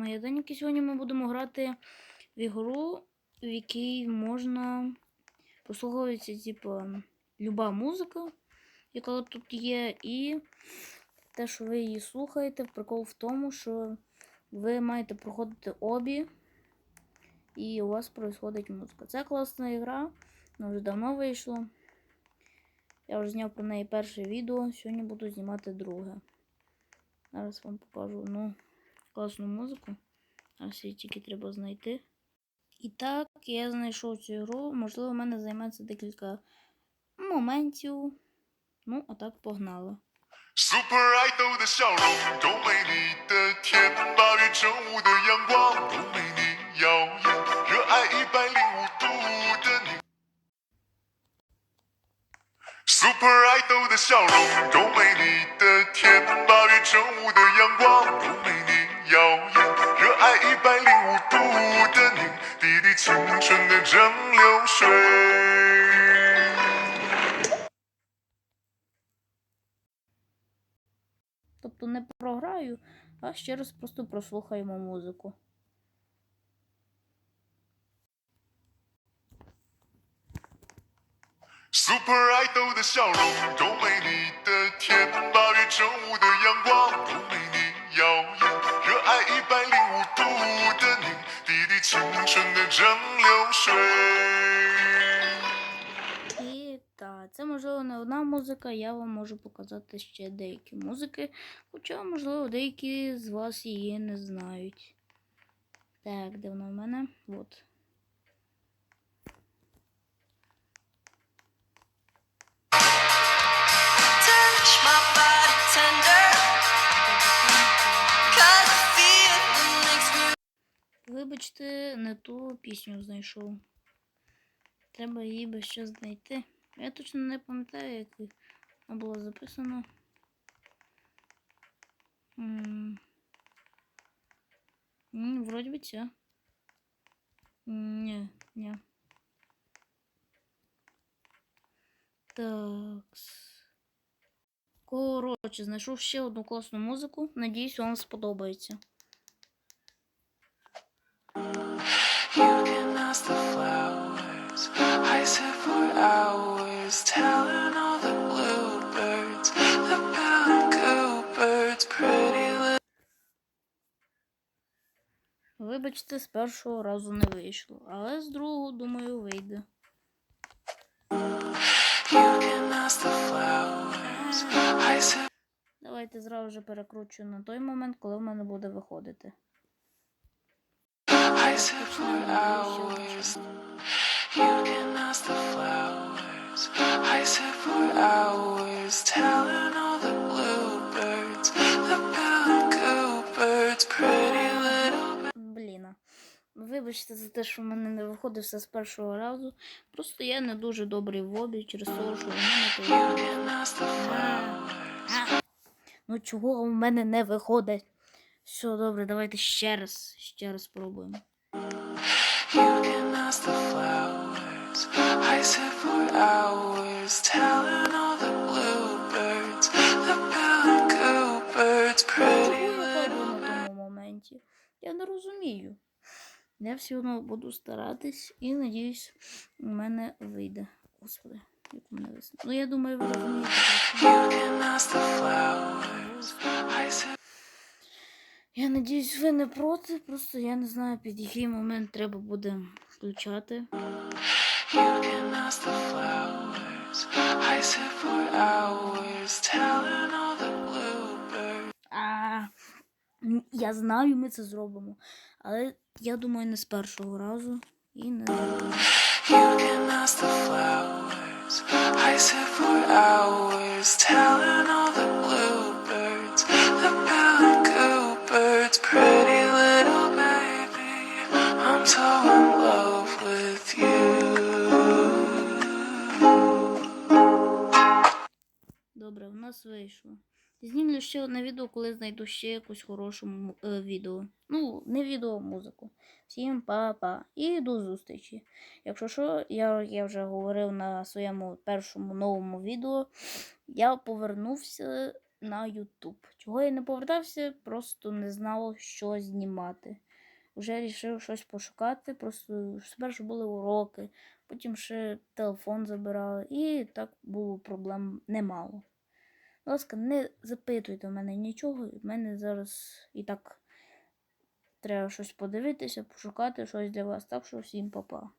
Мої сьогодні ми будемо грати в ігру, в якій можна послуховується, типу, люба музика, яка тут є, і те, що ви її слухаєте, прикол в тому, що ви маєте проходити обі, і у вас відбувається музика. Це класна ігра, вона вже давно вийшла. Я вже зняв про неї перше відео, сьогодні буду знімати друге. Зараз вам покажу ну, класну музику. Зараз її тільки треба знайти. І так, я знайшов цю ігру. Можливо, в мене займеться декілька моментів. Ну, а так погнали. super爱豆的笑容，柔美丽的天，八月正午的阳光，柔美丽耀眼，热爱一百零五度的你。super 爱豆的笑容，柔美丽的天，八月正午的阳光，柔美丽 耀眼，热爱一百零五度的你，滴滴青春的蒸馏水。 Тобто не програю, а ще раз просто прослухаємо музику. super 爱豆的笑容，柔美丽的天，八月正午的阳光，柔美丽耀眼， 滴青春的蒸馏水。 І так, це можливо не одна музика, я вам можу показати ще деякі музики, хоча, можливо, деякі з вас її не знають. Так, де вона в мене? От. Вибачте, не ту пісню знайшов. Треба її би ще знайти. Я точно не пам'ятаю, як вона була записана. М. Вроді би ця. Ні, ні. Так. Коротше, знайшов ще одну класну музику. Надіюсь, вам сподобається. Вибачте, з першого разу не вийшло, але з другого, думаю, вийде. Давайте зразу же перекручу на той момент, коли в мене буде виходити. I Вибачте за те, що в мене не виходить все з першого разу. Просто я не дуже добрий в обі через те, що в мене то. Ну чого в мене не виходить? Все, добре, давайте ще раз, ще раз спробуємо. Я не розумію. Я все одно буду старатись і надіюсь, у мене вийде. Господи, як у мене вийде. Ну, я думаю, ви розумієте. Я надіюсь, ви не проти. Просто я не знаю, під який момент треба буде включати. I sit for hours telling я знаю, ми це зробимо. Але я думаю, не з першого разу. І не. Добре, в нас вийшло. Знімлю ще одне відео, коли знайду ще якусь хорошу е, відео. Ну, не відео, а музику. Всім па-па. І до зустрічі. Якщо що, я, я вже говорив на своєму першому новому відео. Я повернувся на YouTube. Чого я не повертався, просто не знав, що знімати. Вже вирішив щось пошукати, просто спершу були уроки, потім ще телефон забирали, і так було проблем немало. Будь ласка, не запитуйте в мене нічого, в мене зараз і так треба щось подивитися, пошукати щось для вас. Так що всім па-па.